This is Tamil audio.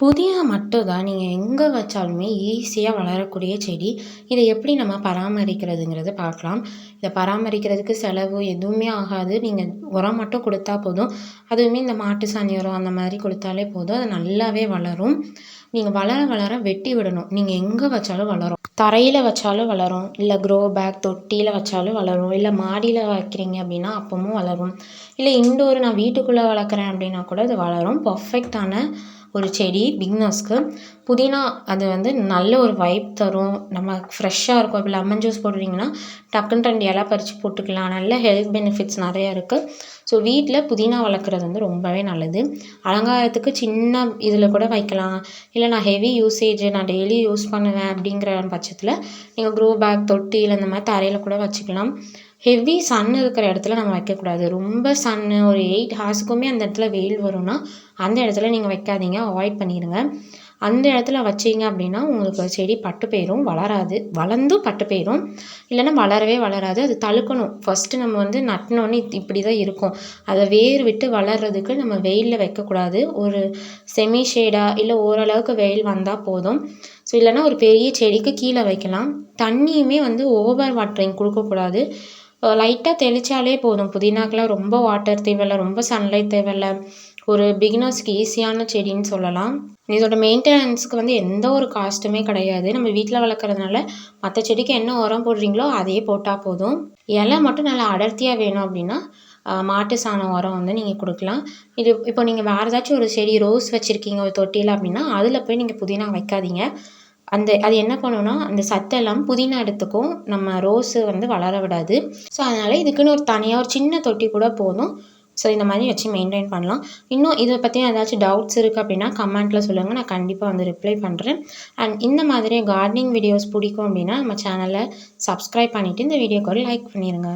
புதினா மட்டும் தான் நீங்கள் எங்கே வச்சாலுமே ஈஸியாக வளரக்கூடிய செடி. இதை எப்படி நம்ம பராமரிக்கிறதுங்கிறத பார்க்கலாம் இதை பராமரிக்கிறதுக்கு செலவு எதுவுமே ஆகாது. நீங்கள் உரம் மட்டும் கொடுத்தா போதும். அதுவுமே இந்த மாட்டு சாணி உரம் அந்த மாதிரி கொடுத்தாலே போதும். அது நல்லாவே வளரும். நீங்கள் வளர வளர வெட்டி விடணும். நீங்கள் எங்கே வச்சாலும் வளரும். தரையில் வச்சாலும் வளரும். இல்லை க்ரோ பேக் தொட்டியில் வச்சாலும் வளரும். இல்லை மாடியில் வைக்கிறீங்க அப்படின்னா அப்பவும் வளரும். இல்லை இன்டோர் நான் வீட்டுக்குள்ளே வளர்க்குறேன் அப்படின்னா கூட அது வளரும். பர்ஃபெக்டான ஒரு செடி பிக்னஸ்க்கு புதினா அது வந்து நல்ல ஒரு வைப் தரும். நம்ம ஃப்ரெஷ்ஷாக இருக்கும். இப்போ லெமன் ஜூஸ் போடுறீங்கன்னா டக்குன்னு ரெண்டு இலை பறித்து போட்டுக்கலாம். நல்ல ஹெல்த் பெனிஃபிட்ஸ் நிறையா இருக்குது ஸோ வீட்டில் புதினா வளர்க்குறது வந்து ரொம்பவே நல்லது. அலங்காரத்துக்கு சின்ன இதில் கூட வைக்கலாம். இல்லை நான் ஹெவி யூசேஜ் நான் டெய்லி யூஸ் பண்ணுவேன் அப்படிங்கிற பட்சத்தில் நீங்கள் க்ரோ பேக் தொட்டியில் இந்த மாதிரி தரையில் கூட வச்சுக்கலாம். ஹெவி சன் இருக்கிற இடத்துல நம்ம வைக்கக்கூடாது. ரொம்ப சன்னு ஒரு எயிட் ஹார்ஸுக்குமே அந்த இடத்துல வெயில் வரும்னா அந்த இடத்துல நீங்கள் வைக்காதீங்க. அவாய்ட் பண்ணிடுங்க அந்த இடத்துல வச்சிங்க அப்படின்னா உங்களுக்கு செடி பட்டு போயிடும் வளராது. வளர்ந்தும் பட்டு போயிடும் இல்லைன்னா வளரவே வளராது. அது தழுக்கணும். ஃபஸ்ட்டு நம்ம வந்து நட்டினோன்னு இப்படி தான் இருக்கும். அதை வேர் விட்டு வளர்கிறதுக்கு நம்ம வெயிலில் வைக்கக்கூடாது. ஒரு செமி ஷேடாக இல்லை ஓரளவுக்கு வெயில் வந்தால் போதும். ஸோ இல்லைன்னா ஒரு பெரிய செடிக்கு கீழே வைக்கலாம். தண்ணியுமே வந்து ஓவர் வாட்டரிங் கொடுக்கக்கூடாது. லைட்டாக தெளித்தாலே போதும். புதினாக்கெலாம் ரொம்ப வாட்டர் தேவையில்ல ரொம்ப சன்லைட் தேவையில்ல. ஒரு பிகினர்ஸ்க்கு ஈஸியான செடின்னு சொல்லலாம். இதோட மெயின்டெனன்ஸுக்கு வந்து எந்த ஒரு காஸ்ட்டுமே கிடையாது. நம்ம வீட்டில் வளர்க்குறதுனால மற்ற செடிக்கு என்ன உரம் போடுறீங்களோ அதையே போட்டால் போதும். இலை மட்டும் நல்லா அடர்த்தியாக வேணும் அப்படின்னா மாட்டு சாணம் உரம் வந்து நீங்கள் கொடுக்கலாம். இது இப்போ நீங்கள் வேறு ஏதாச்சும் ஒரு செடி ரோஸ் வச்சுருக்கீங்க ஒரு தொட்டியில் அப்படின்னா அதில் போய் நீங்கள் புதினா வைக்காதீங்க. அந்த அது என்ன பண்ணுன்னா அந்த சத்தெல்லாம் புதினா எடுத்துக்கும். நம்ம ரோஸு வந்து வளர விடாது. ஸோ அதனால் இதுக்குன்னு ஒரு தனியாக ஒரு சின்ன தொட்டி கூட போதும். ஸோ இந்த மாதிரி வச்சு மெயின்டைன் பண்ணலாம். இன்னும் இதை பற்றி ஏதாச்சும் டவுட்ஸ் இருக்குது அப்படின்னா கமெண்ட்டில் சொல்லுங்கள் நான் கண்டிப்பாக வந்து ரிப்ளை பண்ணுறேன் அண்ட் இந்த மாதிரி கார்டனிங் வீடியோஸ் பிடிக்கும் அப்படின்னா நம்ம சேனலை சப்ஸ்கிரைப் பண்ணிவிட்டு இந்த வீடியோக்கு ஒரு லைக் பண்ணிடுங்க